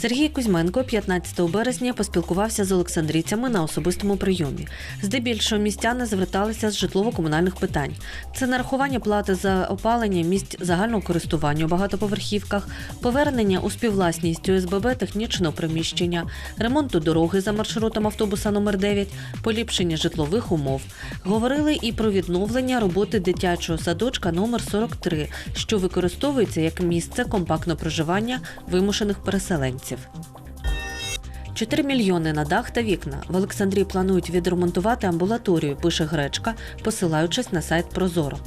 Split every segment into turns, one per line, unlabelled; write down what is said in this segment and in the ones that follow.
Сергій Кузьменко 15 березня поспілкувався з олександрійцями на особистому прийомі. Здебільшого містяни зверталися з житлово-комунальних питань. Це нарахування плати за опалення місць загального користування у багатоповерхівках, повернення у співвласність ОСББ технічного приміщення, ремонту дороги за маршрутом автобуса номер 9 поліпшення житлових умов. Говорили і про відновлення роботи дитячого садочка номер 43, що використовується як місце компактного проживання вимушених переселенців. 4 мільйони на дах та вікна. В Олександрії планують відремонтувати амбулаторію, пише Гречка, посилаючись на сайт Прозоро.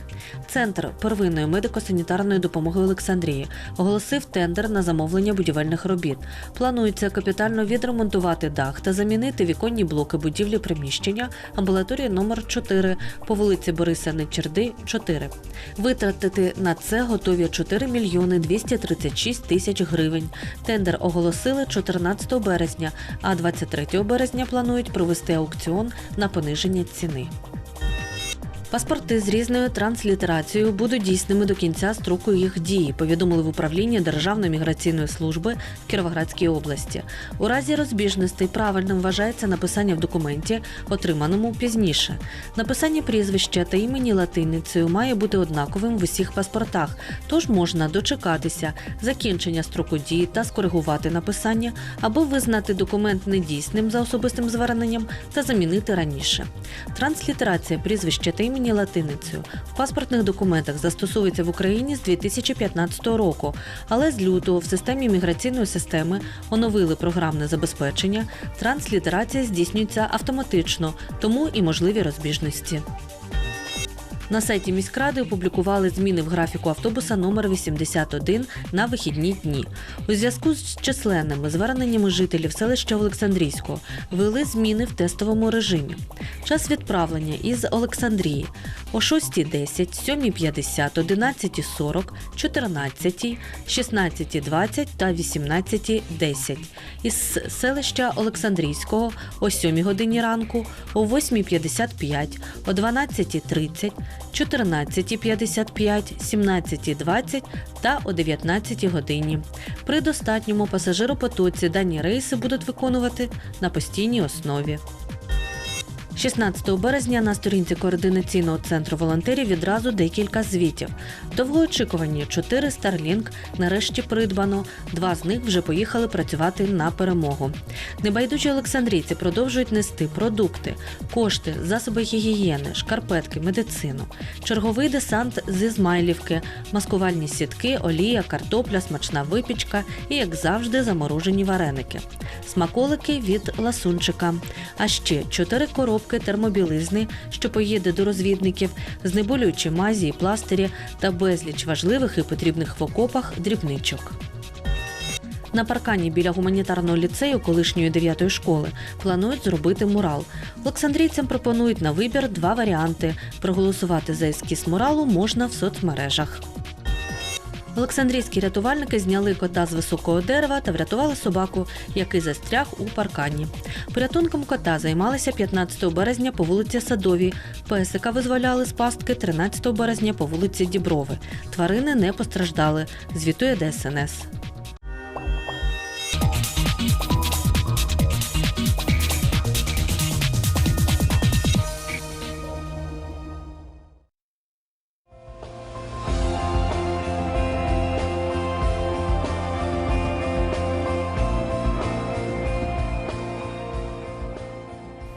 Центр первинної медико-санітарної допомоги Олександрії оголосив тендер на замовлення будівельних робіт. Планується капітально відремонтувати дах та замінити віконні блоки будівлі приміщення амбулаторії номер 4 по вулиці Бориса Нечерди, 4. Витратити на це готові 4 мільйони 236 тисяч гривень. Тендер оголосили 14 березня, а 23 березня планують провести аукціон на пониження ціни. Паспорти з різною транслітерацією будуть дійсними до кінця строку їх дії, повідомили в управлінні Державної міграційної служби в Кіровоградській області. У разі розбіжностей правильним вважається написання в документі, отриманому пізніше. Написання прізвища та імені латиницею має бути однаковим в усіх паспортах, тож можна дочекатися закінчення строку дії та скоригувати написання або визнати документ недійсним за особистим зверненням та замінити раніше. Транслітерація прізвища та імені латиницею в паспортних документах застосовується в Україні з 2015 року, але з лютого в системі міграційної системи оновили програмне забезпечення. Транслітерація здійснюється автоматично, тому і можливі розбіжності. На сайті міськради опублікували зміни в графіку автобуса номер 81 на вихідні дні. У зв'язку з численними зверненнями жителів селища Олександрійського ввели зміни в тестовому режимі. Час відправлення із Олександрії о 6.10, 7.50, 11.40, 14, 16.20 та 18.10. Із селища Олександрійського о 7 годині ранку, о 8.55, о 12.30, 14.55, 17.20 та о 19 годині. При достатньому пасажиропотоці дані рейси будуть виконувати на постійній основі. 16 березня на сторінці координаційного центру волонтерів відразу декілька звітів. Довгоочікувані 4 Starlink нарешті придбано. Два з них вже поїхали працювати на перемогу. Небайдужі олександрійці продовжують нести продукти, кошти, засоби гігієни, шкарпетки, медицину, черговий десант з Ізмайлівки, маскувальні сітки, олія, картопля, смачна випічка і, як завжди, заморожені вареники, смаколики від ласунчика. А ще чотири коробки термобілизни, що поїде до розвідників, знеболюючі мазі і пластирі та безліч важливих і потрібних в окопах дрібничок. На паркані біля гуманітарного ліцею колишньої 9 школи планують зробити мурал. Олександрійцям пропонують на вибір два варіанти. Проголосувати за ескіз муралу можна в соцмережах. Олександрійські рятувальники зняли кота з високого дерева та врятували собаку, який застряг у паркані. Порятунком кота займалися 15 березня по вулиці Садовій. Песика визволяли з пастки 13 березня по вулиці Діброви. Тварини не постраждали. Звітує ДСНС.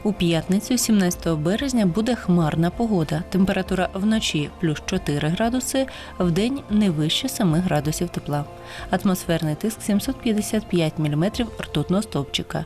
У п'ятницю, 17 березня, буде хмарна погода. Температура вночі плюс 4 градуси, вдень не вище 7 градусів тепла. Атмосферний тиск 755 мм ртутного стовпчика.